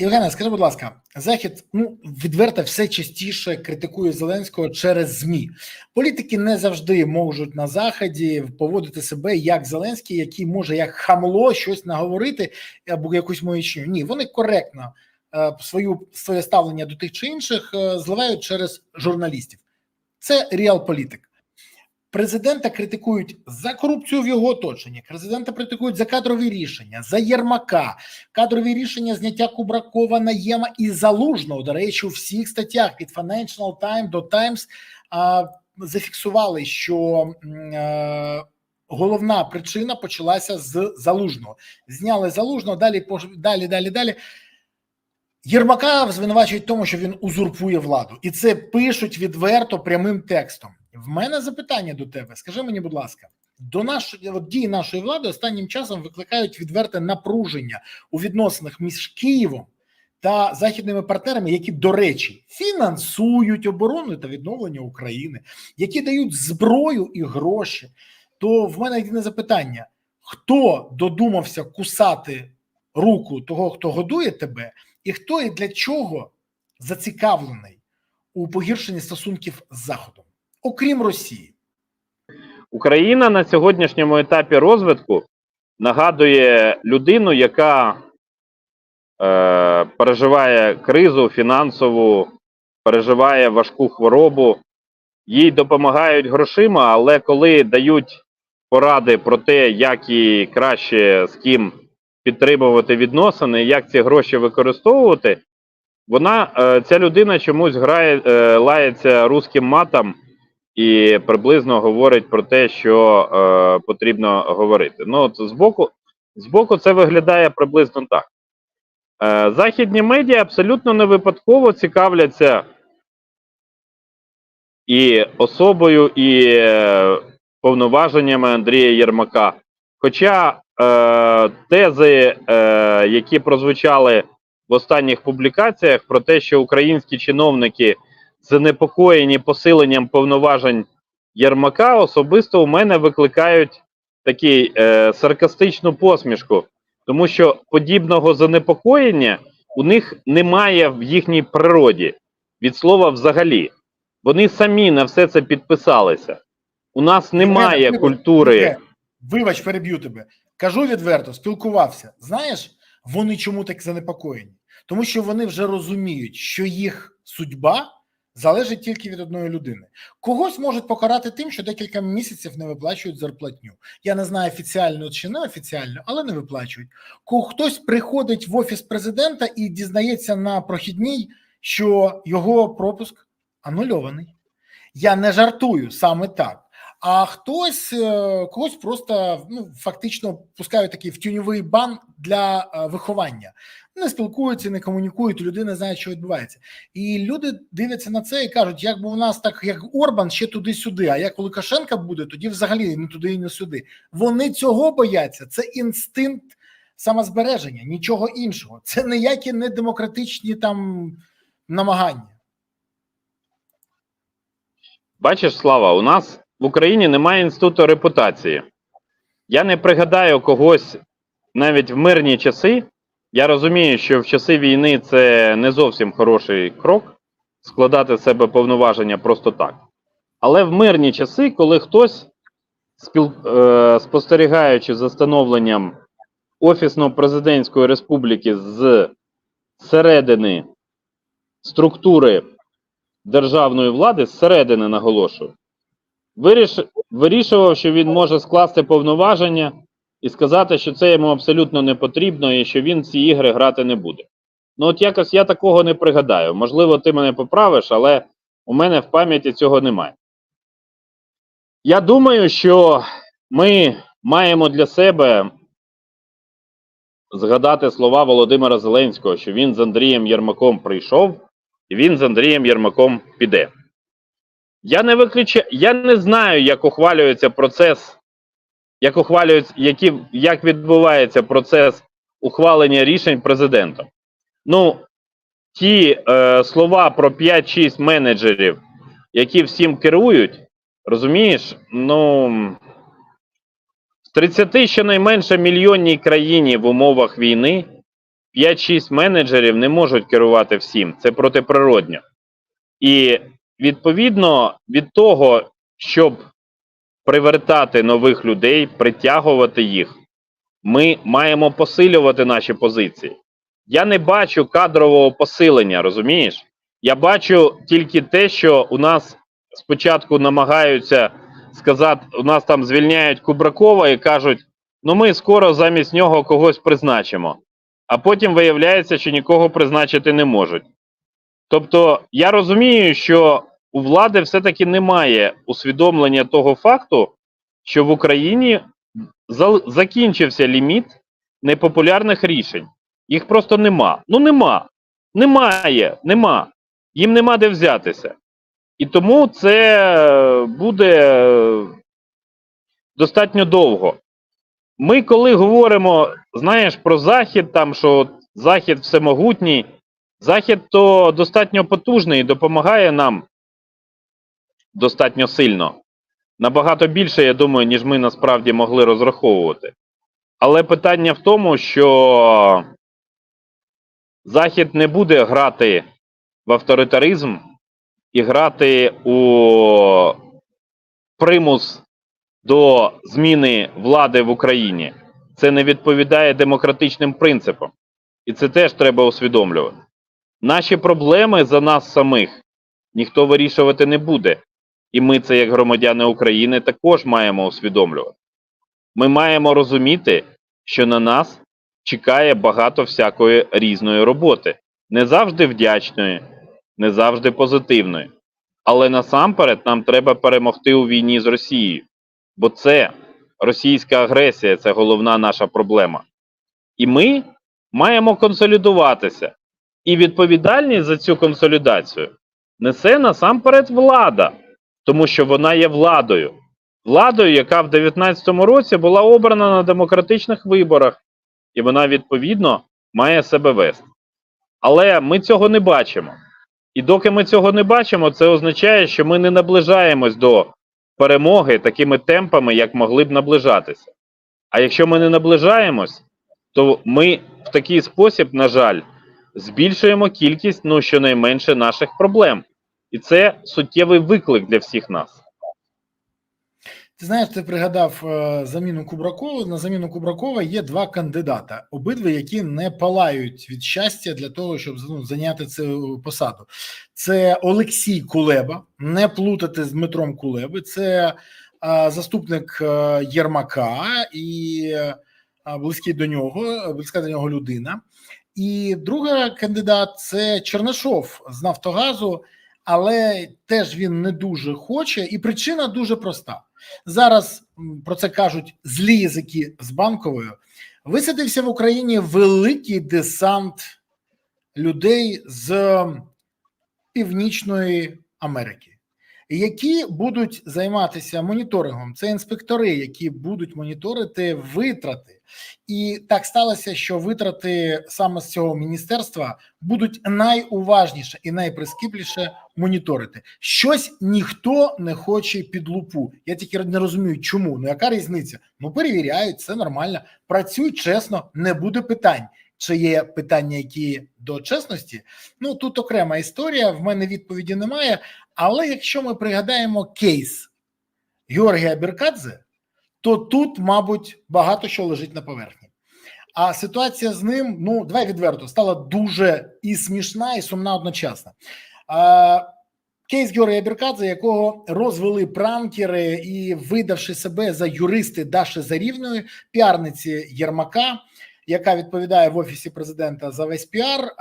Євгене, скажи, будь ласка, Захід ну відверто все частіше критикує Зеленського через ЗМІ. Політики не завжди можуть на заході поводити себе як Зеленський, який може як хамло щось наговорити або якусь маячню. Ні, вони коректно е, свою своє ставлення до тих чи інших е, зливають через журналістів. Це реал-політик. Президента критикують за корупцію в його оточенні. Президента критикують за кадрові рішення, за Єрмака, кадрові рішення зняття Кубракова Наєма і Залужного. До речі, у всіх статтях від Financial Times до Times а, зафіксували, що м, е, головна причина почалася з Залужного. Зняли Залужного, далі далі, далі, далі. Єрмака звинувачують в тому, що він узурпує владу, і це пишуть відверто прямим текстом. В мене запитання до тебе. Скажи мені, будь ласка, до нашої от дії нашої влади останнім часом викликають відверте напруження у відносинах між Києвом та західними партнерами, які, до речі, фінансують оборону та відновлення України, які дають зброю і гроші. То в мене єдине запитання: хто додумався кусати руку того, хто годує тебе, і хто і для чого зацікавлений у погіршенні стосунків з Заходом, окрім Росії? Україна на сьогоднішньому етапі розвитку нагадує людину, яка е, переживає кризу фінансову, переживає важку хворобу. Їй допомагають грошима, але коли дають поради про те, як їй краще з ким підтримувати відносини, як ці гроші використовувати, вона, е, ця людина чомусь грає, е, лається руським матом і приблизно говорить про те, що е, потрібно говорити. Ну, от збоку, збоку це виглядає приблизно так. Е, західні медіа абсолютно не випадково цікавляться і особою, і е, повноваженнями Андрія Єрмака. Хоча е, тези, е, які прозвучали в останніх публікаціях про те, що українські чиновники занепокоєні посиленням повноважень Єрмака, особисто у мене викликають такі е, саркастичну посмішку, тому що подібного занепокоєння у них немає в їхній природі від слова взагалі. Вони самі на все це підписалися. У нас немає культури. Вибач, переб'ю тебе. Кажу відверто, спілкувався. Знаєш, вони чому так занепокоєні? Тому що вони вже розуміють, що їх судьба залежить тільки від одної людини. Когось можуть покарати тим, що декілька місяців не виплачують зарплатню. Я не знаю офіціально чи не офіціально, але не виплачують. Хтось приходить в офіс президента і дізнається на прохідній, що його пропуск анульований. Я не жартую саме так. А хтось е, когось просто ну фактично пускають такий втюньовий бан для е, виховання. Не спілкуються, не комунікують. Людина знає, що відбувається, і люди дивляться на це і кажуть: як би у нас так, як Орбан, ще туди-сюди. А як у Лукашенка буде, тоді взагалі не туди і не сюди. Вони цього бояться. Це інстинкт самозбереження, нічого іншого. Це ніякі не демократичні там намагання. Бачиш, Слава, у нас в Україні немає інституту репутації. Я не пригадаю когось навіть в мирні часи. Я розумію, що в часи війни це не зовсім хороший крок складати себе повноваження просто так. Але в мирні часи, коли хтось, спіл... е, спостерігаючи за становленням Офісно-президентської республіки з середини структури державної влади, зсередини наголошую, виріш... вирішував, що він може скласти повноваження і сказати, що це йому абсолютно не потрібно і що він ці ігри грати не буде. Ну, от якось я такого не пригадаю. Можливо, ти мене поправиш, але у мене в пам'яті цього немає. Я думаю, що ми маємо для себе згадати слова Володимира Зеленського, що він з Андрієм Єрмаком прийшов, і він з Андрієм Єрмаком піде. Я не виключаю, я не знаю, як ухвалюється процес, як ухвалюється, які, як відбувається процес ухвалення рішень президентом. Ну, ті е, слова про 5-6 менеджерів, які всім керують, розумієш, ну в 30 щонайменше мільйонній країні в умовах війни 5-6 менеджерів не можуть керувати всім. Це протиприродньо. І відповідно від того, щоб привертати нових людей, притягувати їх, ми маємо посилювати наші позиції. Я не бачу кадрового посилення, розумієш? Я бачу тільки те, що у нас спочатку намагаються сказати, у нас там звільняють Кубракова і кажуть, ну ми скоро замість нього когось призначимо. А потім виявляється, що нікого призначити не можуть. Тобто, я розумію, що у влади все-таки немає усвідомлення того факту, що в Україні закінчився ліміт непопулярних рішень. Їх просто нема. Ну нема. Немає, нема. Їм нема де взятися. І тому це буде е, достатньо довго. Ми, коли говоримо, знаєш, про Захід, там, що Захід всемогутній, Захід то достатньо потужний і допомагає нам достатньо сильно. Набагато більше, я думаю, ніж ми насправді могли розраховувати. Але питання в тому, що Захід не буде грати в авторитаризм і грати у примус до зміни влади в Україні. Це не відповідає демократичним принципам. І це теж треба усвідомлювати. Наші проблеми за нас самих ніхто вирішувати не буде. І ми, це як громадяни України, також маємо усвідомлювати. Ми маємо розуміти, що на нас чекає багато всякої різної роботи, не завжди вдячної, не завжди позитивної. Але насамперед нам треба перемогти у війні з Росією, бо це російська агресія це головна наша проблема. І ми маємо консолідуватися. І відповідальність за цю консолідацію несе насамперед влада, тому що вона є владою. Владою, яка в 2019 році була обрана на демократичних виборах, і вона відповідно має себе вести. Але ми цього не бачимо. І доки ми цього не бачимо, це означає, що ми не наближаємось до перемоги такими темпами, як могли б наближатися. А якщо ми не наближаємось, то ми в такий спосіб, на жаль, збільшуємо кількість, ну щонайменше, наших проблем. І це суттєвий виклик для всіх нас. Ти знаєш, ти пригадав е, заміну Кубракова. На заміну Кубракова є два кандидата, обидва, які не палають від щастя для того, щоб ну, зайняти цю посаду. Це Олексій Кулеба, не плутати з Дмитром Кулеби. Це е, заступник е, Єрмака і е, близький до нього, близька до нього людина. І друга кандидат це Чернишов з Нафтогазу, але теж він не дуже хоче, і причина дуже проста. Зараз про це кажуть злі язики з банковою. Висадився в Україні великий десант людей з Північної Америки, які будуть займатися моніторингом. Це інспектори, які будуть моніторити витрати. І так сталося, що витрати саме з цього міністерства будуть найуважніше і найприскіпливіше моніторити. Щось ніхто не хоче під лупу. Я тільки не розумію, чому. Ну яка різниця? Ну перевіряють, це нормально. Працюють чесно, не буде питань. Чи є питання, які до чесності? Ну тут окрема історія. В мене відповіді немає. Але якщо ми пригадаємо кейс Георгія Беркадзе, то тут, мабуть, багато що лежить на поверхні. А ситуація з ним, ну давай відверто, стала дуже і смішна, і сумна одночасно. А, Кейс Георгія Беркадзе, якого розвели пранкери і видавши себе за юристи Даші Зарівної, піарниці Єрмака, яка відповідає в офісі президента за весь піар.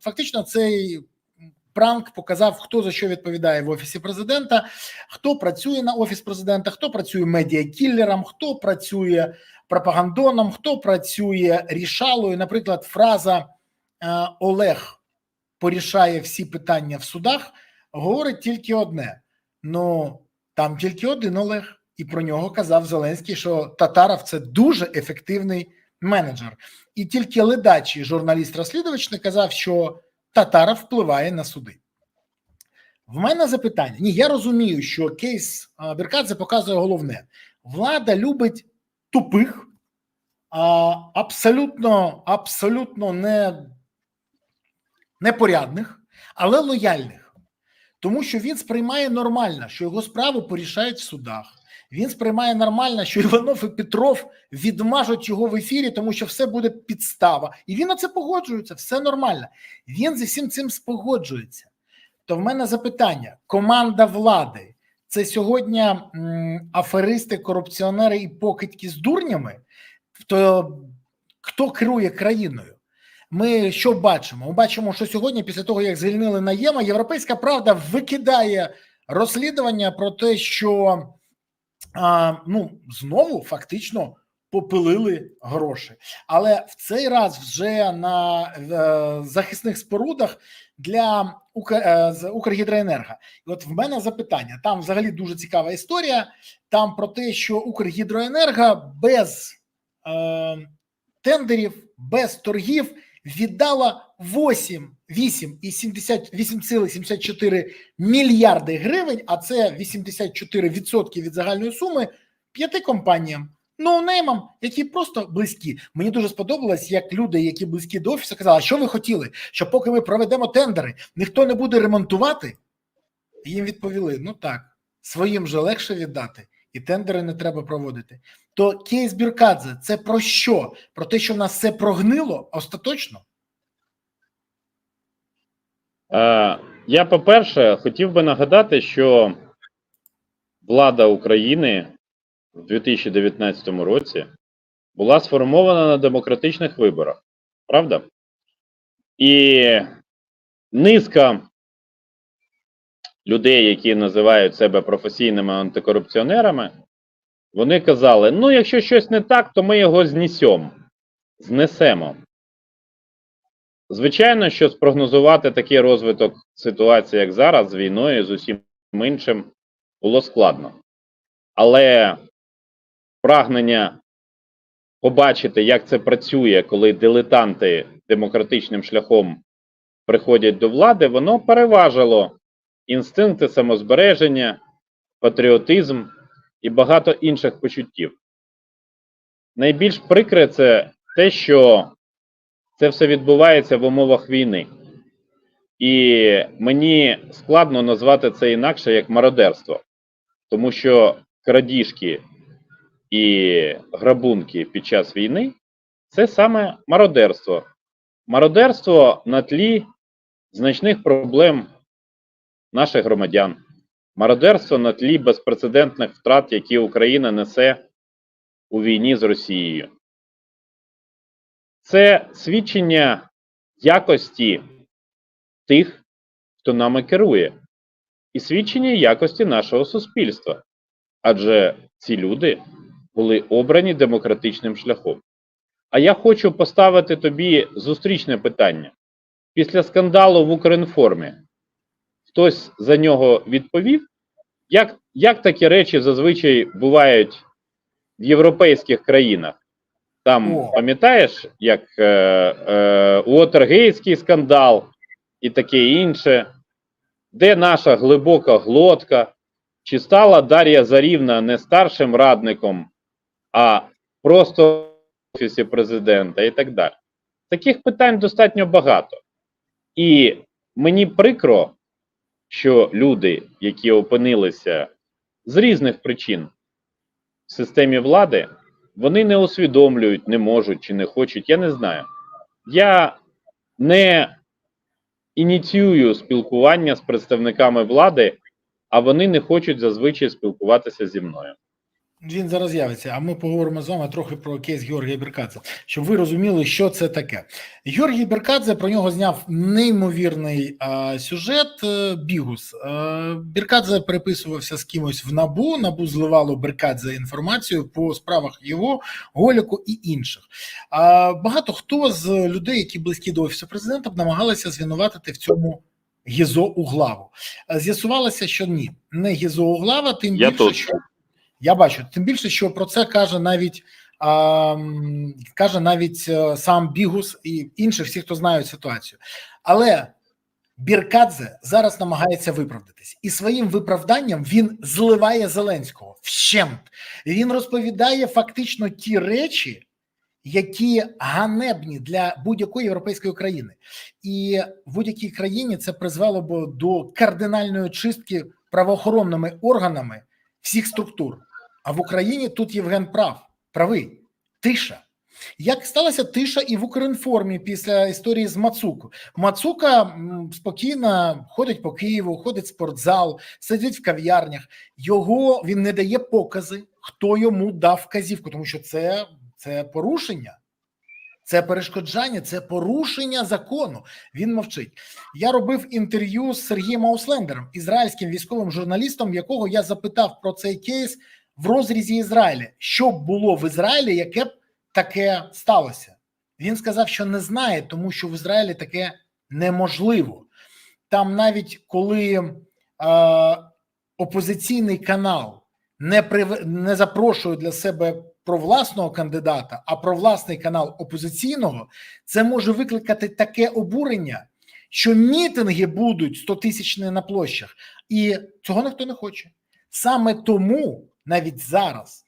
Фактично, цей пранк показав, хто за що відповідає в офісі президента, хто працює на офіс президента, хто працює медіакілером, хто працює пропагандоном, хто працює рішалою. Наприклад, фраза Олег порішає всі питання в судах, говорить тільки одне: ну там тільки один Олег, і про нього казав Зеленський, що Татаров це дуже ефективний менеджер. І тільки ледачий журналіст-розслідувач не казав, що Татаров впливає на суди. В мене запитання. Ні, я розумію, що кейс а, Беркадзе показує головне: влада любить тупих, абсолютно, абсолютно не непорядних, але лояльних, тому що він сприймає нормально, що його справи порішають в судах. Він сприймає нормально, що Іванов і Петров відмажуть його в ефірі, тому що все буде підстава, і він на це погоджується. Все нормально. Він зі всім цим спогоджується. То в мене запитання: команда влади це сьогодні м, аферисти, корупціонери і покидьки з дурнями? То хто керує країною? Ми що бачимо? Ми бачимо, що сьогодні, після того як звільнили Наєма, Європейська Правда викидає розслідування про те, що а, ну знову фактично попилили гроші, але в цей раз вже на е, захисних спорудах для е, Укргідроенерго. І от в мене запитання: там взагалі дуже цікава історія. Там про те, що Укргідроенерго без е, тендерів, без торгів віддала 8, 8 і 70, 8,74 мільярди гривень, а це 84% від загальної суми п'яти компаніям. ноунеймам, які просто близькі. Мені дуже сподобалось, як люди, які близькі до офісу, казали, що ви хотіли, що поки ми проведемо тендери, ніхто не буде ремонтувати. Їм відповіли: ну так, своїм же легше віддати, і тендери не треба проводити. То кейс Біркадзе це про що? Про те, що в нас все прогнило остаточно? Е, Я, по-перше, хотів би нагадати, що влада України в 2019 році була сформована на демократичних виборах, правда? І низка людей, які називають себе професійними антикорупціонерами, вони казали: ну, якщо щось не так, то ми його знесемо, знесемо. Звичайно, що спрогнозувати такий розвиток ситуації, як зараз, з війною, з усім іншим, було складно. Але прагнення побачити, як це працює, коли дилетанти демократичним шляхом приходять до влади, воно переважило інстинкти самозбереження, патріотизм і багато інших почуттів. Найбільш прикре це те, що це все відбувається в умовах війни. І мені складно назвати це інакше як мародерство, тому що крадіжки і грабунки під час війни це саме мародерство. Мародерство на тлі значних проблем наших громадян, мародерство на тлі безпрецедентних втрат, які Україна несе у війні з Росією. Це свідчення якості тих, хто нами керує, і свідчення якості нашого суспільства. Адже ці люди були обрані демократичним шляхом. А я хочу поставити тобі зустрічне питання. Після скандалу в Укрінформі хтось за нього відповів, як, як такі речі зазвичай бувають в європейських країнах? Там О. пам'ятаєш, як е, е, Уотергейський скандал і таке інше, де наша глибока глотка, чи стала Дар'я Зарівна не старшим радником, а просто в офісі президента і так далі. Таких питань достатньо багато. І мені прикро, що люди, які опинилися з різних причин в системі влади, вони не усвідомлюють, не можуть чи не хочуть, я не знаю. Я не ініціюю спілкування з представниками влади, а вони не хочуть зазвичай спілкуватися зі мною. Він зараз з'явиться, а ми поговоримо з вами трохи про кейс Георгія Біркадзе, щоб ви розуміли, що це таке. Георгій Біркадзе про нього зняв неймовірний а, сюжет е, Бігус. Е, Біркадзе переписувався з кимось в набу. Набу зливало Біркадзе інформацію по справах його, Голіку і інших. А багато хто з людей, які близькі до офісу президента, намагалися звинуватити в цьому. Гізо Углаву. Е, З'ясувалося, що ні, не Гізо Углава, тим Я більше, тут. що я бачу, тим більше, що про це каже навіть а, каже навіть е, сам Бігус і інші, всі, хто знають ситуацію. Але Біркадзе зараз намагається виправдатись, і своїм виправданням він зливає Зеленського вщент. Він розповідає фактично ті речі, які ганебні для будь-якої європейської країни, і в будь-якій країні це призвело б до кардинальної чистки правоохоронними органами всіх структур. А в Україні тут Євген прав, правий, тиша. Як сталася тиша і в Укрінформі після історії з Мацуку? Мацука спокійно ходить по Києву, ходить в спортзал, сидить в кав'ярнях. Його він не дає покази, хто йому дав вказівку, тому що це, це порушення, це перешкоджання, це порушення закону. Він мовчить. Я робив інтерв'ю з Сергієм Ауслендером, ізраїльським військовим журналістом, якого я запитав про цей кейс в розрізі Ізраїля. Що було в Ізраїлі, яке б таке сталося? Він сказав, що не знає, тому що в Ізраїлі таке неможливо. Там навіть коли е, опозиційний канал не прив... не запрошує для себе провласного кандидата, а провласний канал опозиційного, це може викликати таке обурення, що мітинги будуть 100 тисячні на площах, і цього ніхто не хоче. Саме тому навіть зараз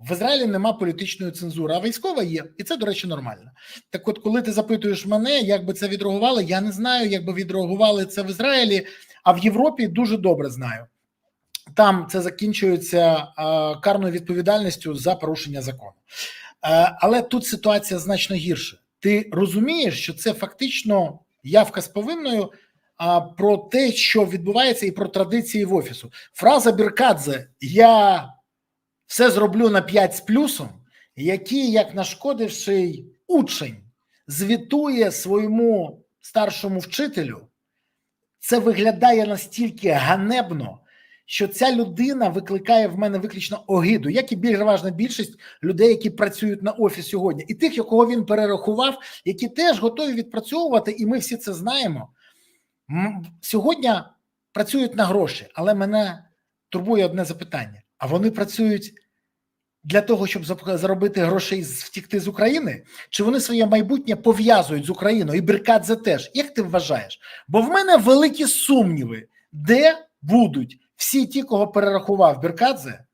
в Ізраїлі нема політичної цензури, а військова є, і це, до речі, нормально. Так, от, коли ти запитуєш мене, як би це відреагували, я не знаю, як би відреагували це в Ізраїлі, а в Європі дуже добре знаю. Там це закінчується е, карною відповідальністю за порушення закону. Е, але тут ситуація значно гірша. Ти розумієш, що це фактично явка з повинною а, про те, що відбувається, і про традиції в офісу. Фраза Біркадзе Я все зроблю на 5 з плюсом, який, як нашкодивший учень, звітує своєму старшому вчителю, це виглядає настільки ганебно, що ця людина викликає в мене виключно огиду, як і переважна більшість людей, які працюють на офіс сьогодні, і тих, якого він перерахував, які теж готові відпрацьовувати, і ми всі це знаємо. Сьогодні працюють на гроші, але мене турбує одне запитання: а вони працюють для того, щоб заробити грошей втікти з України? Чи вони своє майбутнє пов'язують з Україною? І Біркадзе теж. Як ти вважаєш? Бо в мене великі сумніви, де будуть всі ті, кого перерахував Біркадзе,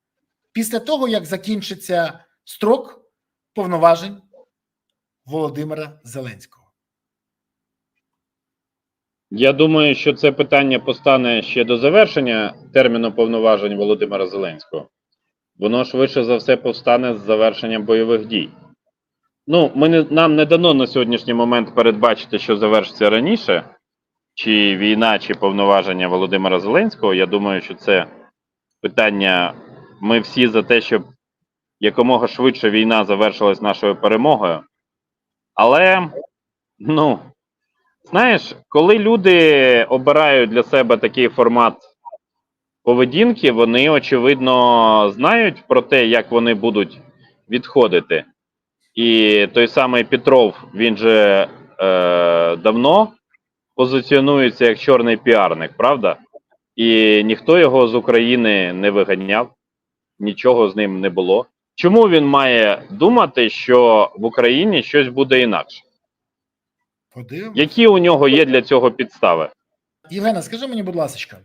після того, як закінчиться строк повноважень Володимира Зеленського. Я думаю, що це питання постане ще до завершення терміну повноважень Володимира Зеленського. Воно швидше за все повстане з завершенням бойових дій. Ну, ми не, нам не дано на сьогоднішній момент передбачити, що завершиться раніше, чи війна, чи повноваження Володимира Зеленського. Я думаю, що це питання. Ми всі за те, щоб якомога швидше війна завершилась нашою перемогою. Але, ну, знаєш, коли люди обирають для себе такий формат поведінки, вони очевидно знають про те, як вони будуть відходити. І той самий Петров, він же е, давно позиціонується як чорний піарник, правда? І ніхто його з України не виганяв, нічого з ним не було. Чому він має думати, що в Україні щось буде інакше? Подивимось. Які у нього є для цього підстави? Євгена, скажи мені, будь ласка,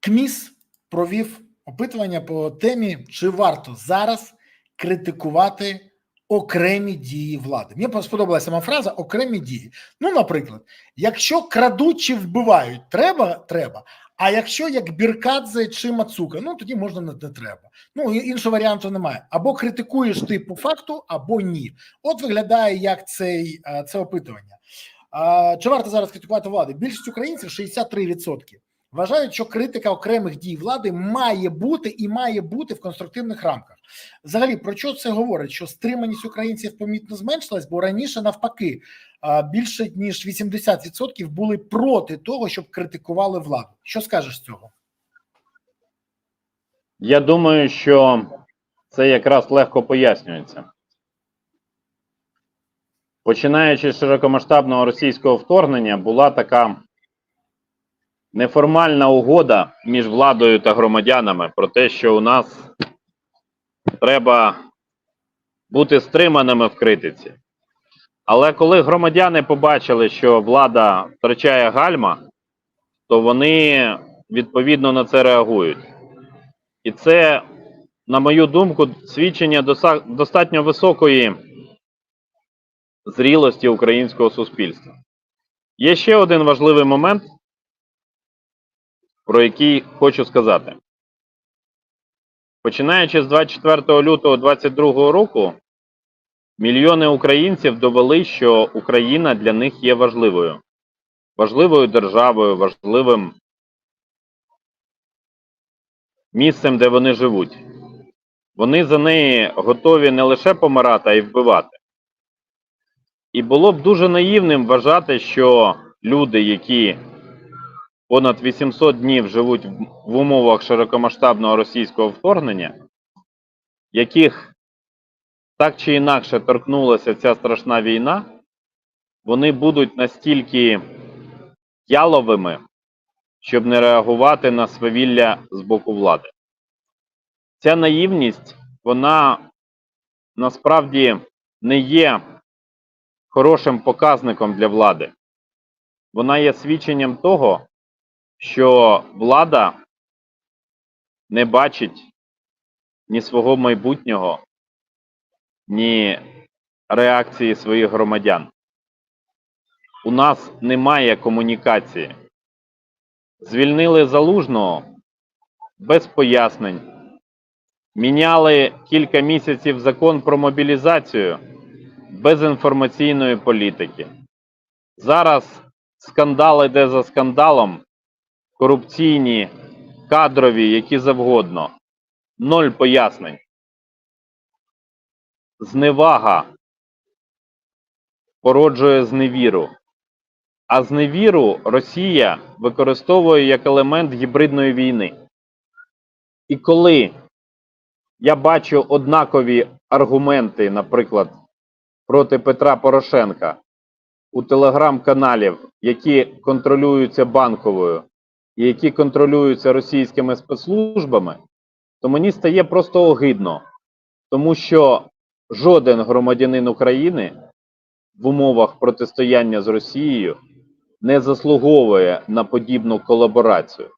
КМІС провів опитування по темі, чи варто зараз критикувати окремі дії влади. Мені сподобалася сама фраза окремі дії. Ну, наприклад, якщо крадуть чи вбивають, треба, треба. А якщо як Біркадзе чи Мацука, ну тоді можна не, треба. Ну іншого варіанту немає. Або критикуєш ти по факту, або ні. От виглядає як цей е, це опитування. Чи варто зараз критикувати влади? Більшість українців 63% вважають, що критика окремих дій влади має бути і має бути в конструктивних рамках. Взагалі, про що це говорить? Що стриманість українців помітно зменшилась, бо раніше навпаки більше ніж 80% були проти того, щоб критикували владу. Що скажеш з цього? Я думаю, що це якраз легко пояснюється. Починаючи з широкомасштабного російського вторгнення, була така неформальна угода між владою та громадянами про те, що у нас треба бути стриманими в критиці. Але коли громадяни побачили, що влада втрачає гальма, то вони відповідно на це реагують. І це на мою думку, свідчення достатньо високої зрілості українського суспільства. Є ще один важливий момент, про який хочу сказати. Починаючи з 24 лютого 2022 року, мільйони українців довели, що Україна для них є важливою. Важливою державою, важливим місцем, де вони живуть. Вони за неї готові не лише помирати, а й вбивати. І було б дуже наївним вважати, що люди, які понад 800 днів живуть в умовах широкомасштабного російського вторгнення, яких так чи інакше торкнулася ця страшна війна, вони будуть настільки яловими, щоб не реагувати на свавілля з боку влади. Ця наївність, вона насправді не є хорошим показником для влади. Вона є свідченням того, що влада не бачить ні свого майбутнього, ні реакції своїх громадян. У нас немає комунікації. Звільнили залужного без пояснень. Міняли кілька місяців закон про мобілізацію без інформаційної політики. Зараз скандал іде за скандалом, корупційні, кадрові, які завгодно. Ноль пояснень. Зневага породжує зневіру. А зневіру Росія використовує як елемент гібридної війни. І коли я бачу однакові аргументи, наприклад, проти Петра Порошенка у телеграм-каналів, які контролюються банковою і які контролюються російськими спецслужбами, то мені стає просто огидно, тому що жоден громадянин України в умовах протистояння з Росією не заслуговує на подібну колаборацію.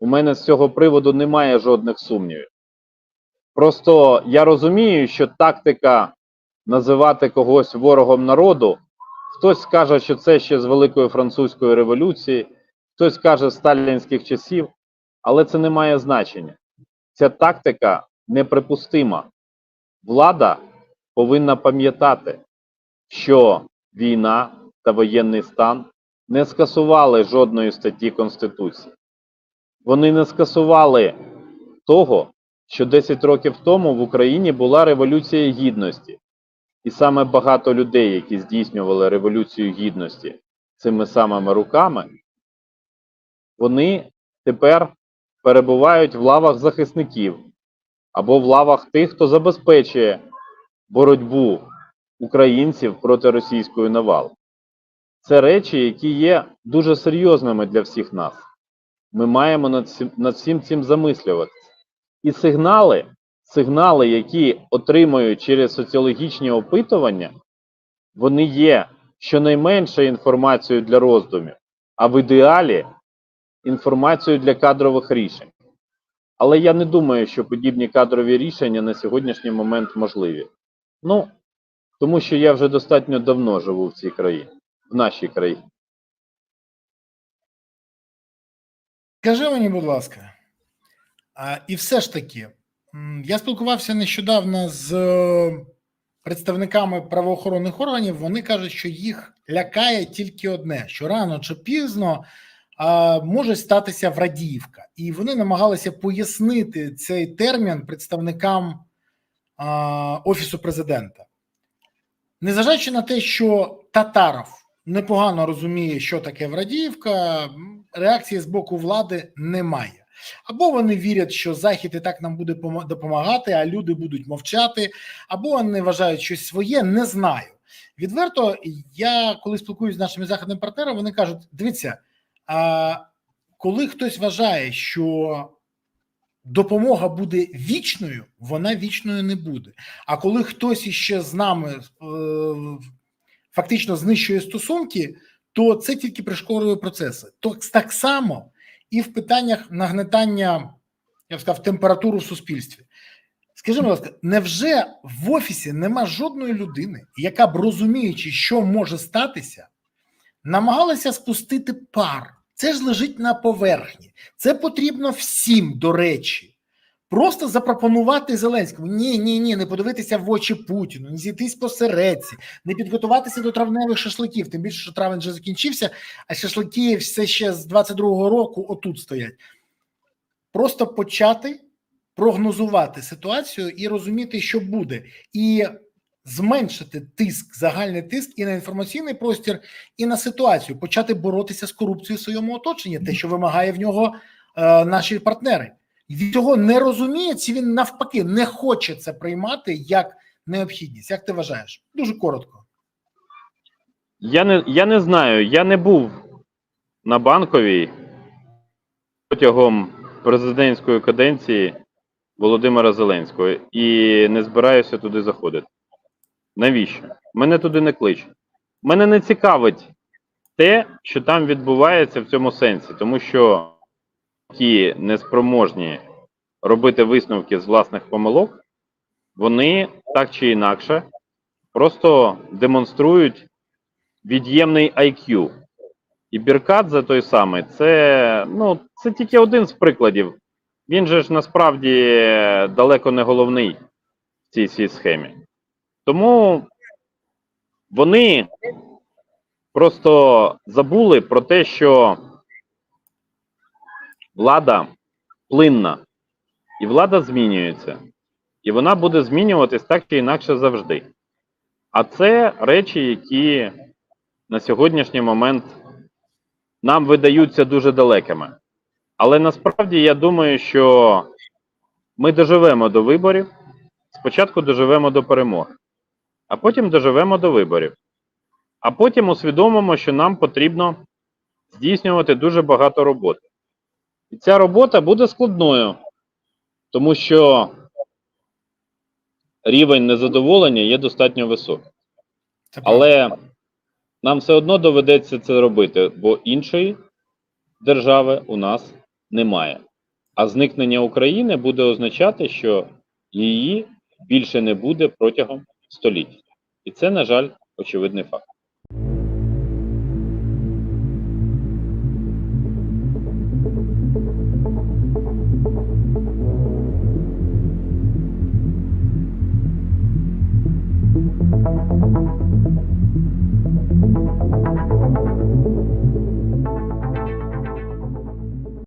У мене з цього приводу немає жодних сумнівів. Просто я розумію, що тактика називати когось ворогом народу, хтось скаже, що це ще з Великої Французької революції, хтось каже сталінських часів, але це не має значення. Ця тактика неприпустима. Влада повинна пам'ятати, що війна та воєнний стан не скасували жодної статті Конституції. Вони не скасували того, що 10 років тому в Україні була Революція Гідності. І саме багато людей, які здійснювали Революцію Гідності цими самими руками, вони тепер перебувають в лавах захисників або в лавах тих, хто забезпечує боротьбу українців проти російської навали. Це речі, які є дуже серйозними для всіх нас. Ми маємо над всім, над всім цим замислюватися. І сигнали, сигнали, які отримують через соціологічні опитування, вони є щонайменше інформацією для роздумів, а в ідеалі інформацією для кадрових рішень. Але я не думаю, що подібні кадрові рішення на сьогоднішній момент можливі. Ну, тому що я вже достатньо давно живу в цій країні, в нашій країні. Скажи мені, будь ласка, а, і все ж таки, я спілкувався нещодавно з е, представниками правоохоронних органів. Вони кажуть, що їх лякає тільки одне: що рано чи пізно може статися Врадіївка, і вони намагалися пояснити цей термін представникам офісу президента. Незважаючи на те, що Татаров непогано розуміє, що таке Врадіївка, реакції з боку влади немає. Або вони вірять, що Захід і так нам буде допомагати, а люди будуть мовчати, або вони вважають щось своє, не знаю. Відверто, я коли спілкуюся з нашими західними партнерами, вони кажуть: дивіться, а коли хтось вважає, що допомога буде вічною, вона вічною не буде. А коли хтось іще з нами е, фактично знищує стосунки, то це тільки пришкорює процеси. То так само і в питаннях нагнетання, я б сказав, температуру в суспільстві. Скажи, будь ласка, невже в офісі нема жодної людини, яка б розуміючи, що може статися, намагалася спустити пар? Це ж лежить на поверхні. Це потрібно всім, до речі. Просто запропонувати Зеленському ні, ні, ні, не подивитися в очі Путіну, не зійтись посередці, не підготуватися до травневих шашликів. Тим більше, що травень вже закінчився, а шашлики все ще з 22-го року отут стоять. Просто почати прогнозувати ситуацію і розуміти, що буде, і зменшити тиск, загальний тиск і на інформаційний простір, і на ситуацію, почати боротися з корупцією в своєму оточенні, те, що вимагає в нього е, наші партнери. Він цього не розуміє, чи він навпаки не хоче це приймати як необхідність. Як ти вважаєш? Дуже коротко. Я не, я не знаю, я не був на банковій протягом президентської каденції Володимира Зеленського і не збираюся туди заходити. Навіщо? Мене туди не кличуть. Мене не цікавить те, що там відбувається в цьому сенсі, тому що ті неспроможні робити висновки з власних помилок, вони так чи інакше просто демонструють від'ємний IQ. І Біркадзе той самий, це, ну, це тільки один з прикладів. Він же ж насправді далеко не головний в цій цій схемі. Тому вони просто забули про те, що влада плинна, і влада змінюється. І вона буде змінюватись так чи інакше завжди. А це речі, які на сьогоднішній момент нам видаються дуже далекими. Але насправді я думаю, що ми доживемо до виборів. Спочатку доживемо до перемоги, а потім доживемо до виборів. А потім усвідомимо, що нам потрібно здійснювати дуже багато роботи. І ця робота буде складною, тому що рівень незадоволення є достатньо високий. Але нам все одно доведеться це робити, бо іншої держави у нас немає. А зникнення України буде означати, що її більше не буде протягом століть. І це, на жаль, очевидний факт.